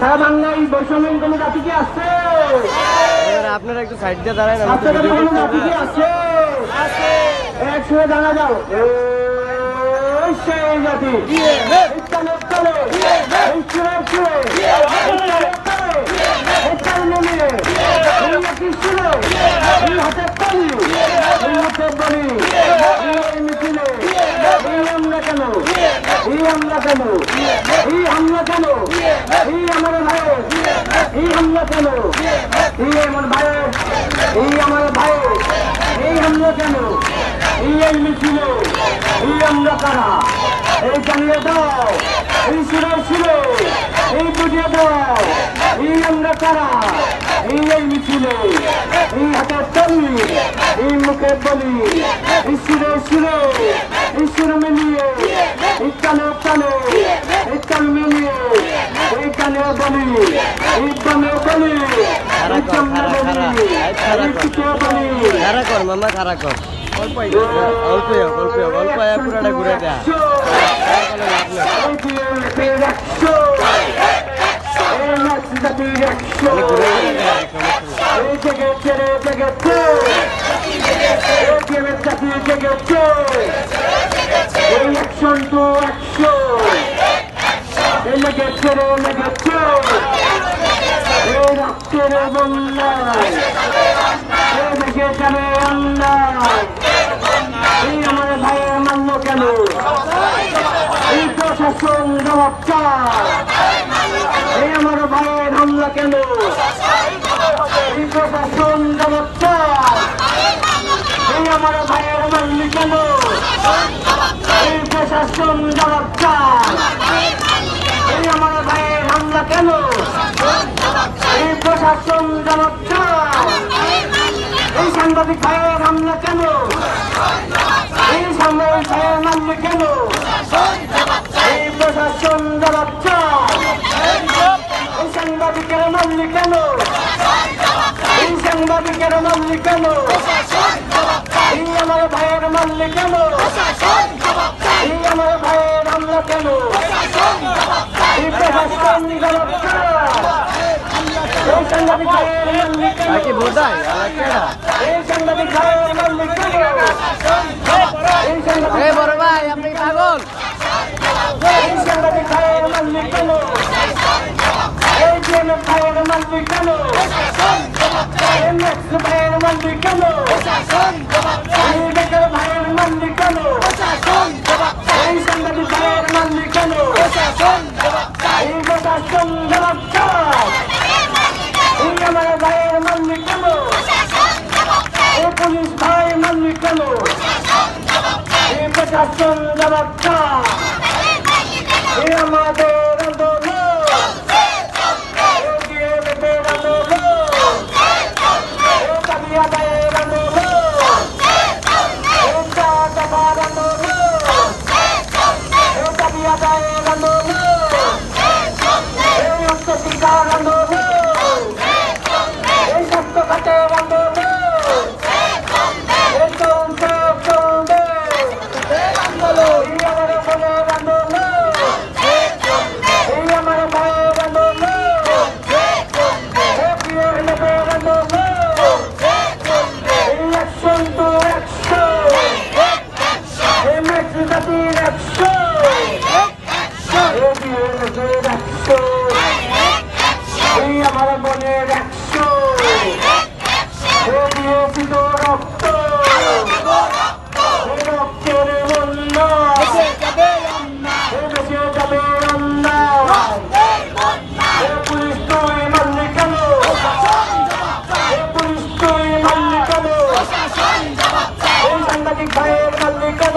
সারা বাংলায় বৈষম্যহীন কোনো জাতি কি আছে? আপনারা একটু সাইড দিয়ে দাঁড়ায় বাচ্চাদের কোনো জাতি কি আছে? একসঙ্গে জানা যাও। এই সেই জাতি। ইসলামে চলে। চুরে চলে। এই আমরা কেন? এই হামলা এই আমার ভাইয়ের এই হামলা কেন? এই আমার ভাইয়ের এই আমার ভাইয়ের এই হামলা এই এই মিছিল? এই আমরা কারা? এই এই সুরে সুরে? এই বুঝিয়ে দাও। এই আমরা কারা? এই মিছিলে এই হাতের তলি এই মুখে বলি এই সুরে সুরে এই সুর মিলিয়ে এই কানে কানে এই কান মিলিয়ে এই কানে বলি এই কানে বলি এই কানে বলি এই পিঠে বলি। খারা কর মামা খারা কর। অল্প অল্প অল্প অল্প পুরাটা ঘুরে দেয়া ঘুরে দেয়া, সমস্যা নেই। Action to action! লেগেছে রে লেগেছে এই রক্তের বন্যায় এই দেখে যাবে অন্যায় এই আমার ভাইয়ের মান্য কেন এই প্রশাসন জবাব চায় এই আমার ভাইয়ের হামলা কেন? প্রশাসন জবাব চায় এই আমার ভাইয়ের মান্য কেন? এই প্রশাসন জবাব চায় এই আমার ভাইয়ের হামলা কেন? এই প্রশাসন জবাব চায় এই সাংবাদিক ভাইয়ের হামলা কেন? এই সাংবাদিক ভাইয়ের মামলা কেন? এই প্রশাসন জবাব চায় এই মামলি কেন? এই সাংবাদিকের মামলি কেন? এই আমার ভাইয়ের মামলি কেন? এই আমার ভাইয়ের হামলা কেন? এই প্রশাসন জবাব এই সাংবাদিক ভাইয়ের মামলি কেন? এই সাংবাদিক ভাইয়ের মামলি কেন? এই সাংবাদিক এই বড় ভাই আপনি পাগল এই সাংবাদিক ভাইয়ের মামলি কেন এই জেল ভাইয়ের মামলি কেন এই ম্যাক্স ভাইয়ের মামলি কেন এই বেকার ভাইয়ের মামলি কেন এই সাংবাদিক ভাইয়ের মামলি কেন প্রশাসন জবাব চায় এই আমার ভাইয়ের মামলি কেন এই পুলিশ ভাই মামলি কেন প্রশাসন জবাব চায় Bintang Takik Bayer Maldika